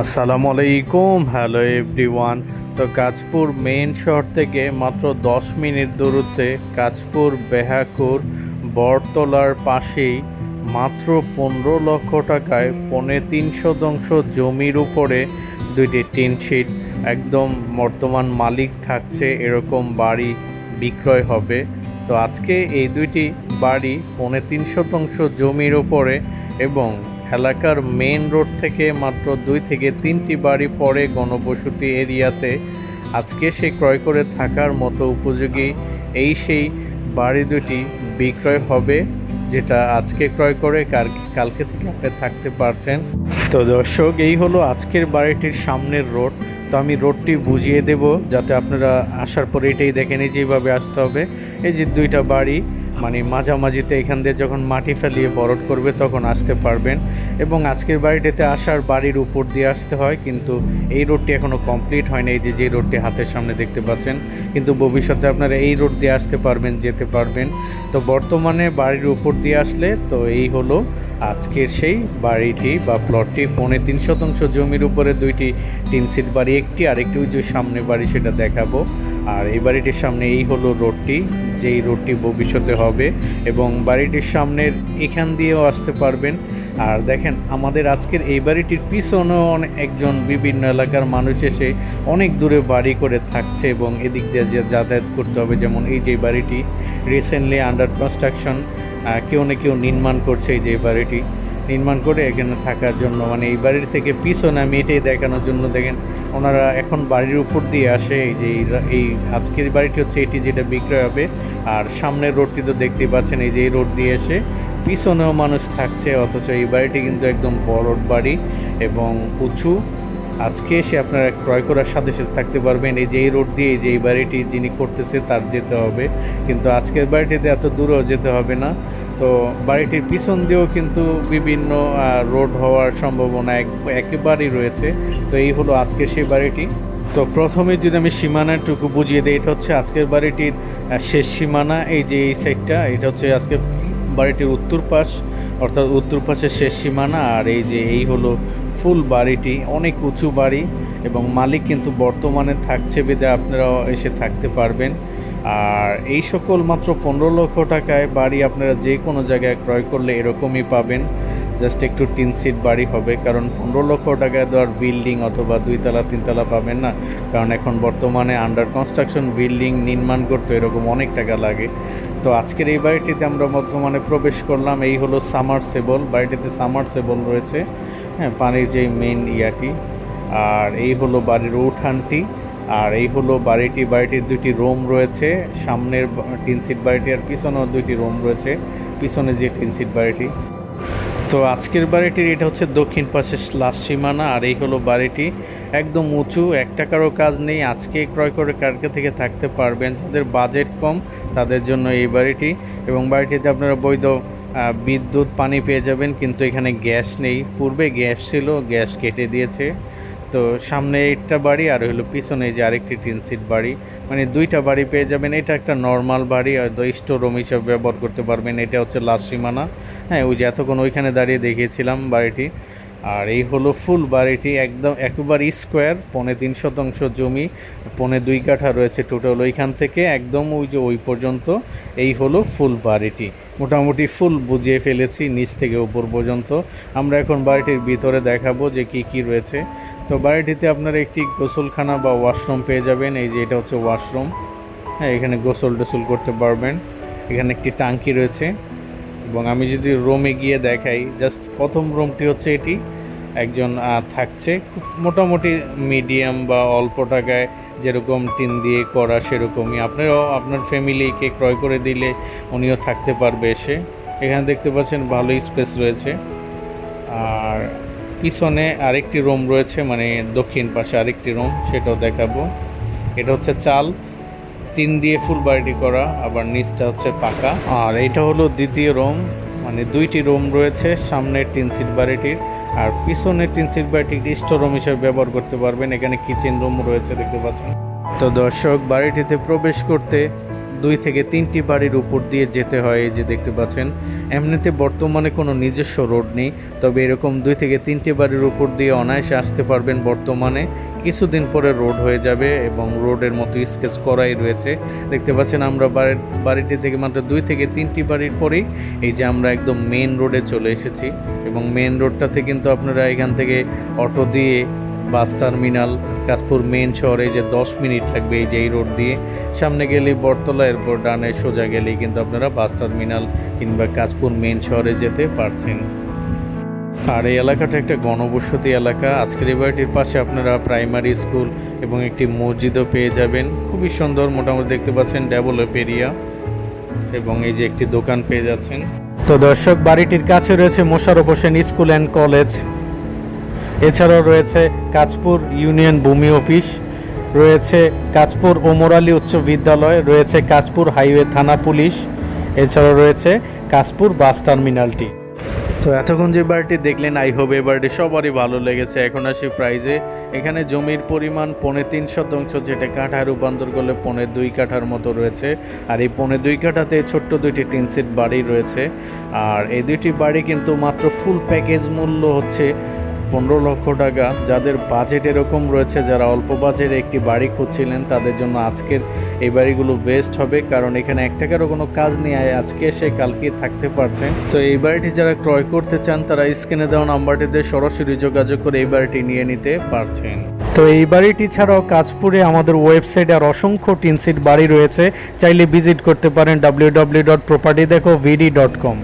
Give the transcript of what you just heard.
আসসালামু আলাইকুম, hello everyone. তো কাজপুর মেন শহর থেকে মাত্র দশ মিনিট দূরত্বে কাজপুর বেহাকুর বটতলার পাশেই মাত্র পনেরো লক্ষ টাকায় পৌনে তিন শতাংশ জমির উপরে দুইটি টিন শিট, একদম বর্তমান মালিক থাকছে, এরকম বাড়ি বিক্রয় হবে। তো আজকে এই দুইটি বাড়ি পৌনে তিন শতাংশ জমির উপরে এবং এলাকার মেন রোড থেকে মাত্র দুই থেকে তিনটি বাড়ি পরে গণবসতি এরিয়াতে। আজকে সে ক্রয় করে থাকার মতো উপযোগী এই সেই বাড়ি দুটি বিক্রয় হবে, যেটা আজকে ক্রয় করে কালকে থেকে আপনি থাকতে পারছেন। তো দর্শক, এই হলো আজকের বাড়িটির সামনের রোড। তো আমি রোডটি বুঝিয়ে দেব, যাতে আপনারা আসার পরে এটাই দেখেন এই যেভাবে আসতে হবে। এই যে দুইটা বাড়ি মানে মাঝামাঝিতে এখান দিয়ে যখন মাটি ফেলিয়ে বরট করবে তখন আসতে পারবেন। এবং আজকের বাড়িটিতে আসার বাড়ির উপর দিয়ে আসতে হয়, কিন্তু এই রোডটি এখনও কমপ্লিট হয়নি। এই যে যে রোডটি হাতের সামনে দেখতে পাচ্ছেন, কিন্তু ভবিষ্যতে আপনারা এই রোড দিয়ে আসতে পারবেন, যেতে পারবেন। তো বর্তমানে বাড়ির উপর দিয়ে আসলে, তো এই হলো আজকের সেই বাড়িটি বা প্লটটি পৌনে তিন শতাংশ জমির উপরে দুইটি তিন সিট বাড়ি, একটি আর একটি যে সামনে বাড়ি সেটা দেখাবো। আর এই বাড়িটির সামনে এই হলো রোডটি যেই রোডটি ভবিষ্যতে হবে। এবং বাড়িটির সামনের এখান দিয়েও আসতে পারবেন। আর দেখেন, আমাদের আজকের এই বাড়িটির পিছনেও একজন বিভিন্ন এলাকার মানুষ এসে অনেক দূরে বাড়ি করে থাকছে এবং এদিক দিয়ে যে যাতায়াত করতে হবে। যেমন এই যে বাড়িটি রিসেন্টলি আন্ডার কনস্ট্রাকশন কেউ না কেউ নির্মাণ করছে এই যে বাড়িটি। নির্মাণ করে এখানে থাকার জন্য মানে এই বাড়ির থেকে পিছনে আমি এটাই দেখানোর জন্য, দেখেন, ওনারা এখন বাড়ির উপর দিয়ে আসে। এই যে এই আজকের বাড়িটি হচ্ছে এটি যেটা বিক্রয় হবে। আর সামনের রোডটি তো দেখতেই পাচ্ছেন, এই যে এই রোড দিয়ে এসে পিছনেও মানুষ থাকছে, অথচ এই বাড়িটি কিন্তু একদম বড় বাড়ি এবং উঁচু। আজকে এসে আপনারা ক্রয় করার সাথে সাথে থাকতে পারবেন, এই যে এই রোড দিয়ে যে এই বাড়িটি যিনি করতেছে তার যেতে হবে। কিন্তু আজকের বাড়িটিতে এত দূরেও যেতে হবে না। তো বাড়িটির পিছন দিয়েও কিন্তু বিভিন্ন রোড হওয়ার সম্ভাবনা এক, একেবারেই রয়েছে। তো এই হলো আজকে সেই বাড়িটি। তো প্রথমে যদি আমি সীমানাটুকু বুঝিয়ে দিই, এটা হচ্ছে আজকের বাড়িটির শেষ সীমানা, এই যে এই সাইডটা এটা হচ্ছে আজকে বাড়িটির উত্তর পাশ, অর্থাৎ উত্তর পাশের শেষ সীমানা, আর এই যে এই হলো ফুল বাড়িটি, অনেক উঁচু বাড়ি এবং মালিক কিন্তু বর্তমানে থাকছে বেদে আপনারাও এসে থাকতে পারবেন। আর এই সকল মাত্র পনেরো লক্ষ টাকায় বাড়ি আপনারা যে কোনো জায়গায় ক্রয় করলে এরকমই পাবেন। জাস্ট একটু টিন সিট বাড়ি হবে, কারণ পনেরো লক্ষ টাকায় তো আর বিল্ডিং অথবা দুইতলা, তিনতলা পাবেন না। কারণ এখন বর্তমানে আন্ডার কনস্ট্রাকশন বিল্ডিং নির্মাণ করতে এরকম অনেক টাকা লাগে। তো আজকের এই বাড়িটিতে আমরা বর্তমানে প্রবেশ করলাম। এই হলো সামারসেবল। বাড়িটিতে সামারসেবল রয়েছে। হ্যাঁ পানির যে মেন ইয়াটি। আর এই হলো বাড়ির উঠানটি। আর এই হলো বাড়িটি, বাড়িটির দুটি রুম রয়েছে। সামনের টিনসিট সিট বাড়িটি আর পিছনেও দুইটি রুম রয়েছে। পিছনে যে টিনসিট বাড়িটি। তো আজকের বাড়িটির এটা হচ্ছে দক্ষিণ পাশে লাশ সীমানা, আর এই হলো বাড়িটি। একদম উঁচু, এক টাকারও কাজ নেই। আজকে ক্রয় করে কালকে থেকে থাকতে পারবেন। যাদের বাজেট কম, তাদের জন্য এই বাড়িটি। এবং বাড়িটিতে আপনারা বৈধ বিদ্যুৎ, পানি পেয়ে যাবেন, কিন্তু এখানে গ্যাস নেই। পূর্বে গ্যাস ছিল, গ্যাস কেটে দিয়েছে। তো সামনে একটা বাড়ি আর হলো পিছনে যে আরেকটি টিন সিট বাড়ি। মানে দুইটা বাড়ি পেয়ে যাবেন। এটা একটা নর্মাল বাড়ি হয়তো স্টোর রুম হিসাবে ব্যবহার করতে পারবেন। এটা হচ্ছে লাস্ট সীমানা। হ্যাঁ ওই যে এতক্ষণ ওইখানে দাঁড়িয়ে দেখিয়েছিলাম বাড়িটি। আর এই হলো ফুল বাড়িটি, একদম একেবারে স্কোয়ার পৌনে তিন শতাংশ জমি, পনে দুই কাঠা রয়েছে টোটাল ওইখান থেকে একদম ওই যে ওই পর্যন্ত এই হলো ফুল বাড়িটি। মোটামুটি ফুল বুঝিয়ে ফেলেছি নিচ থেকে উপর পর্যন্ত। আমরা এখন বাড়িটির ভিতরে দেখাবো যে কি কি রয়েছে। তো বাড়িটিতে আপনারা একটি গোসলখানা বা ওয়াশরুম পেয়ে যাবেন। এই যে এটা হচ্ছে ওয়াশরুম। হ্যাঁ এখানে গোসল টোসল করতে পারবেন। এখানে একটি টাঙ্কি রয়েছে। এবং আমি যদি রুমে গিয়ে দেখাই, জাস্ট প্রথম রুমটি হচ্ছে এটি। একজন থাকছে। খুব মোটামুটি মিডিয়াম বা অল্প টাকায় যেরকম টিন দিয়ে করা সেরকমই। আপনারাও, আপনার ফ্যামিলিকে ক্রয় করে দিলে উনিও থাকতে পারবে এসে। এখানে দেখতে পাচ্ছেন ভালোই স্পেস রয়েছে। আর পিছনে আরেকটি রুম রয়েছে মানে দক্ষিণ পাশে আরেকটি রুম, সেটাও দেখাবো। এটা হচ্ছে চাল, টিন দিয়ে ফুল বাড়িটি করা, আবার নিচটা হচ্ছে পাকা। আর এটা হলো দ্বিতীয় রুম মানে দুইটি রুম রয়েছে, সামনের টিন সিট বাড়িটির। আর পিছনের টিন সিট বাড়িটি স্টোর রুম হিসেবে ব্যবহার করতে পারবেন, এখানে কিচেন রুম রয়েছে, দেখতে পাচ্ছেন। তো দর্শক, বাড়িটিতে প্রবেশ করতে দুই থেকে তিনটি বাড়ির উপর দিয়ে যেতে হয়, এই যে দেখতে পাচ্ছেন। এমনিতে বর্তমানে কোনো নিজস্ব রোড নেই, তবে এরকম দুই থেকে তিনটি বাড়ির উপর দিয়ে অনায়াসে আসতে পারবেন বর্তমানে। কিছুদিন পরে রোড হয়ে যাবে এবং রোডের মতো স্কেচ করাই রয়েছে। দেখতে পাচ্ছেন আমরা বাড়ির, বাড়িটি থেকে মাত্র দুই থেকে তিনটি বাড়ির পরেই এই যে আমরা একদম মেন রোডে চলে এসেছি। এবং মেন রোডটাতে কিন্তু আপনারা এখান থেকে অটো দিয়ে বাস টার্মিনাল কাশপুর মেন শহরে যে দশ মিনিট লাগবে এই যে এই রোড দিয়ে। সামনে গেলেই বটতলা, এরপর ডানে সোজা গেলেই কিন্তু আপনারা বাস টার্মিনাল কিংবা কাশপুর মেন শহরে যেতে পারছেন। আর এই এলাকাটা একটা গণবসতি এলাকা। আজকের এই বাড়িটির পাশে আপনারা প্রাইমারি স্কুল এবং একটি মসজিদও পেয়ে যাবেন। খুবই সুন্দর, মোটামুটি দেখতে পাচ্ছেন ডেভেলপ এরিয়া এবং এই যে একটি দোকান পেয়ে যাচ্ছেন। তো দর্শক, বাড়িটির কাছে রয়েছে Mosharraf Hossain school and college. এছাড়াও রয়েছে কাঁচপুর ইউনিয়ন ভূমি অফিস, রয়েছে কাঁচপুর ওমর উচ্চ বিদ্যালয়, রয়েছে কাঁচপুর হাইওয়ে থানা পুলিশ, এছাড়াও রয়েছে কাঁচপুর বাস টার্মিনালটি। তো এতক্ষণ যে বাড়িটি দেখলেন, আই হোপ এই বাড়িটি সবারই ভালো লেগেছে। এখন আসি প্রাইজে। এখানে জমির পরিমাণ পৌনে তিন শতাংশ, যেটা কাঠা রূপান্তর করলে পৌনে দুই কাঠার মতো রয়েছে। আর এই পৌনে দুই কাঠাতে ছোট্ট দুইটি টিন সিট বাড়ি রয়েছে। আর এই দুইটি বাড়ি কিন্তু মাত্র ফুল প্যাকেজ মূল্য হচ্ছে পনেরো লক্ষ টাকা। যাদের বাজেট এরকম রয়েছে, যারা অল্প বাজেটে একটি বাড়ি খুঁজছিলেন, তাদের জন্য আজকের এই বাড়িগুলো বেস্ট হবে। কারণ এখানে এক টাকারও কোনো কাজ নেই আজকে এসে কালকে থাকতে পারছেন তো এই বাড়িটি যারা ক্রয় করতে চান, তারা স্ক্রিনে দেওয়া নাম্বারটিতে সরাসরি যোগাযোগ করে এই বাড়িটি নিয়ে নিতে পারছেন। তো এই বাড়িটি ছাড়াও কাজপুরে আমাদের ওয়েবসাইটে আর অসংখ্য টিনসিট বাড়ি রয়েছে। চাইলে ভিজিট করতে পারেন ডাব্লিউ ডট প্রপার্টি দেখো ভিডি ডট কম